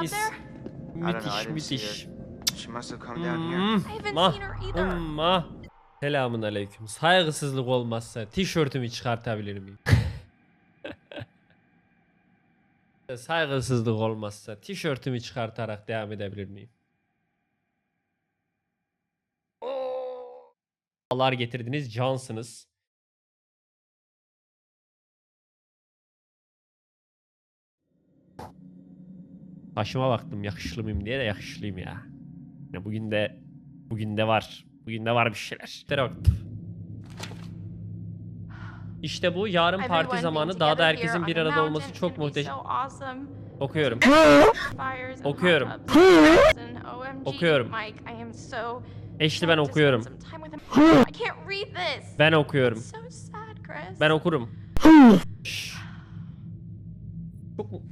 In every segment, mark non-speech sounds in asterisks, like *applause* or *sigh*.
person up Mis. Müthiş müthiş. her. She must have come down here. I haven't mah, seen her either. hmm, mah. Selamun aleyküm. Saygısızlık olmazsa tişörtümü çıkartabilir miyim? *laughs* Saygısızlık olmazsa tişörtümü çıkartarak devam edebilir miyim? Allah getirdiniz cansınız. Başıma baktım yakışıklı mıyım diye de yakışıklıyım ya. ya bugün de bugün de var. Bugün de var bir şeyler. İşte baktım. İşte bu yarın parti zamanı dağda herkesin bir arada olması çok muhteşem. Okuyorum. Okuyorum. Okuyorum. Eşli ben okuyorum. Ben okuyorum. Ben okurum. Çok mu?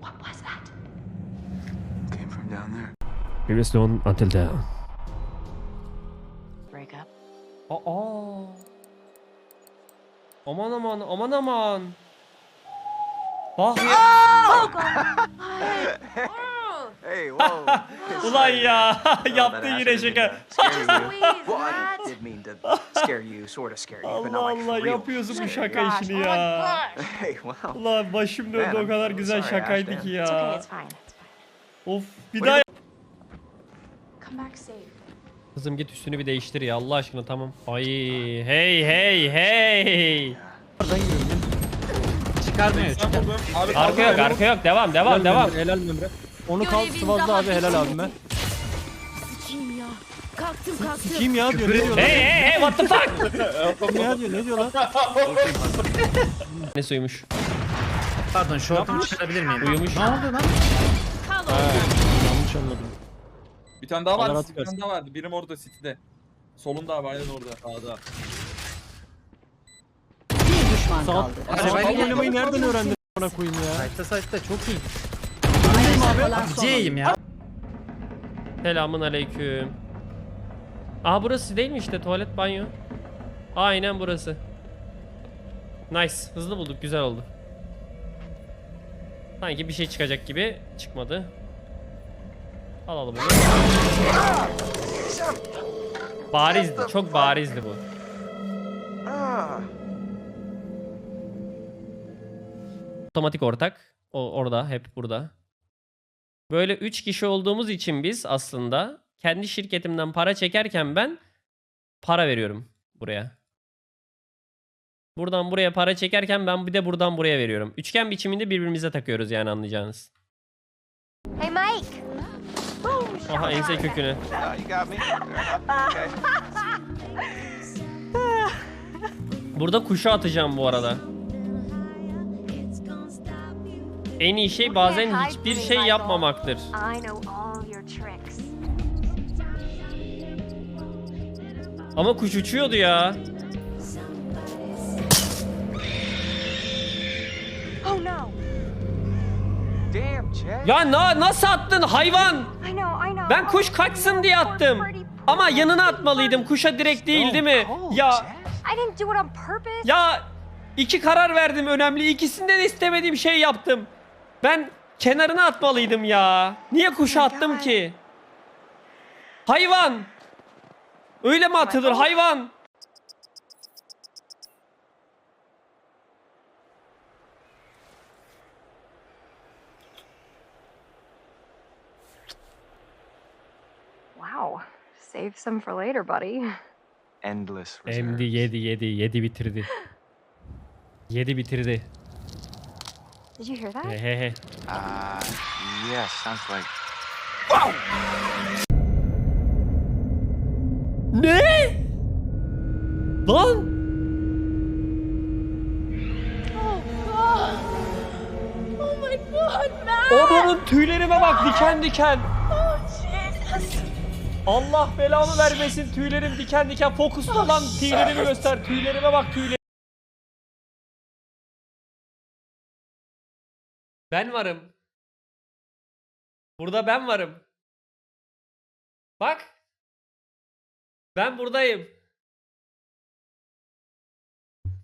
What was that? Came from down there. Previously on Until Dawn. Break up. Aa. Aman aman aman aman. Bak ya. Oh, Hey, whoa. *laughs* Ulan ya. that Yaptı yine şaka. scare you. Please, Well, I Matt. did mean to scare you, sort of scare you, but not Allah Allah yapıyorsun bu şaka işini oh my ya. gosh. Hey, wow. Ulan başım döndü o kadar güzel şakaydı ki It's okay. ya. Of bir daha Come back safe. Kızım git üstünü bir değiştir ya Allah aşkına tamam. Ay hey hey hey. Çıkarmıyor. Çıkar. Abi Arka yok arka yok devam devam devam. Helal Memre. Onu kal sıvazla abi helal abime. Sikiyim ya. Kalktım kalktım. Kim ya diyor ne diyor? Hey hey hey what the fuck? Ya diyor ne diyor lan? ne suymuş? Pardon şortumu çıkarabilir miyim? Uyumuş. Ne oldu lan? Yanlış anladım. Bir tane daha Allah vardı. Bir tane daha vardı. Birim orada City'de. Solunda abi aynen orada. Sağda. Bir düşman Sağ kaldı. Sağ oynamayı nereden öğrendin bana koyayım ya? Saytta saytta çok iyi. Ayakta kalan C'yim ya. Selamun aleyküm. Aa burası değil mi işte tuvalet banyo? Aynen burası. Nice. Hızlı bulduk. Güzel oldu. Sanki bir şey çıkacak gibi çıkmadı. Alalım bunu. Barizdi. Çok barizdi bu. Otomatik ortak. O orada. Hep burada. Böyle 3 kişi olduğumuz için biz aslında kendi şirketimden para çekerken ben para veriyorum buraya. Buradan buraya para çekerken ben bir de buradan buraya veriyorum. Üçgen biçiminde birbirimize takıyoruz yani anlayacağınız. Hey, Mike. Aha ense kökünü. Burada kuşu atacağım bu arada. En iyi şey bazen hiçbir şey yapmamaktır. Ama kuş uçuyordu ya. Ya na nasıl attın hayvan? Ben kuş kaçsın diye attım. Ama yanına atmalıydım. Kuşa direkt değil değil mi? Ya ya iki karar verdim önemli. İkisinde de istemediğim şey yaptım. Ben kenarına atmalıydım ya. Niye kuşa attım ki? Hayvan. Öyle mi atılır hayvan? Wow. Save some for later, buddy. Endless Emdi reserves. yedi yedi yedi bitirdi. Yedi bitirdi. Did you hear that? He he he. Uh, yes, sounds like. Ne? Lan! Oh my god, Matt! Onun tüylerime bak diken diken. Allah belamı vermesin tüylerim diken diken. Fokusla lan tüylerimi göster. Tüylerime bak tüyler. Ben varım. Burada ben varım. Bak. Ben buradayım.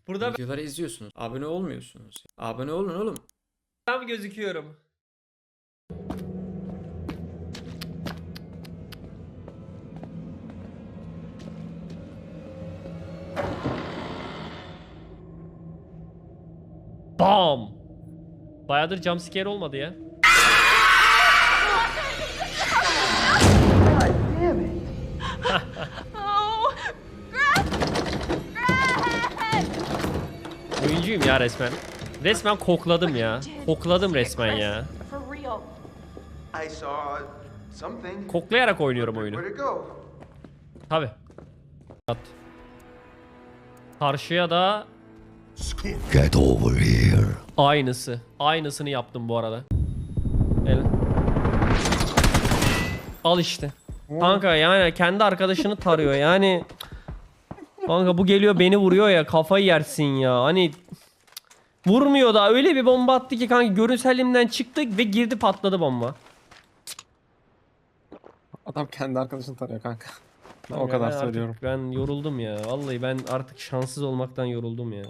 Burada Videoları izliyorsunuz. Abone olmuyorsunuz. Abone olun oğlum. ben gözüküyorum. Bam. Bayağıdır jumpscare olmadı ya. Oh! *laughs* Oyuncuyum ya resmen. Resmen kokladım ya. Kokladım resmen ya. Koklayarak oynuyorum oyunu. Tabi. At. Karşıya da Get over here. aynısı. Aynısını yaptım bu arada. El. Al işte. Kanka yani kendi arkadaşını tarıyor yani. Kanka bu geliyor beni vuruyor ya kafayı yersin ya. Hani vurmuyor da öyle bir bomba attı ki kanka görünselliğimden çıktı ve girdi patladı bomba. Adam kendi arkadaşını tarıyor kanka. Ben o kadar söylüyorum. Ben yoruldum ya. Vallahi ben artık şanssız olmaktan yoruldum ya.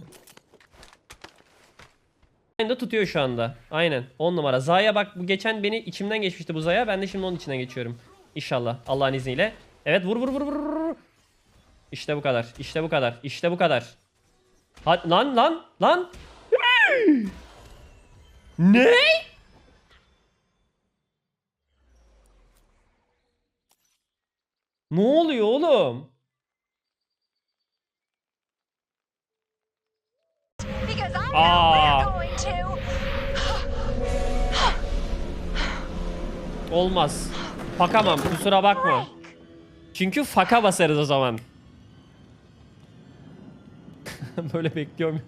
Aynı da tutuyor şu anda. Aynen. 10 numara. Zaya bak bu geçen beni içimden geçmişti bu Zaya. Ben de şimdi onun içinden geçiyorum. İnşallah. Allah'ın izniyle. Evet vur vur vur vur vur. İşte bu kadar. İşte bu kadar. İşte bu kadar. Hadi lan lan lan. ne? Ne oluyor oğlum? Because Olmaz. Fakamam kusura bakma. Çünkü faka basarız o zaman. *laughs* Böyle bekliyorum.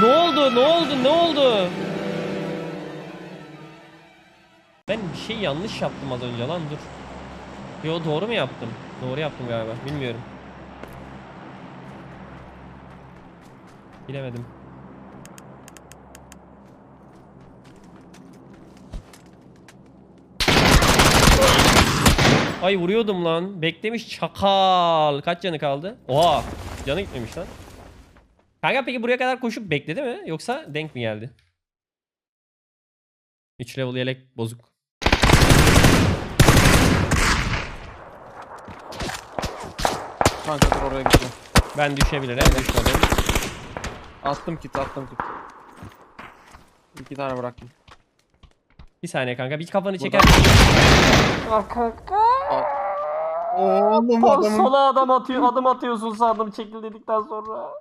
ne oldu? Ne oldu? Ne oldu? Ben bir şey yanlış yaptım az önce lan dur. Yo doğru mu yaptım? Doğru yaptım galiba. Bilmiyorum. Bilemedim. Ay vuruyordum lan. Beklemiş çakal. Kaç canı kaldı? Oha. Canı gitmemiş lan. Kanka peki buraya kadar koşup bekledi mi? Yoksa denk mi geldi? 3 level yelek bozuk. Kanka dur oraya gidiyor. Ben düşebilirim. Düşmedim. Attım kit attım kit. İki tane bıraktım. Bir saniye kanka. Bir kafanı çeker. Oğlum adamın Sola adam atıyor. Adım atıyorsun sandım çekil dedikten sonra.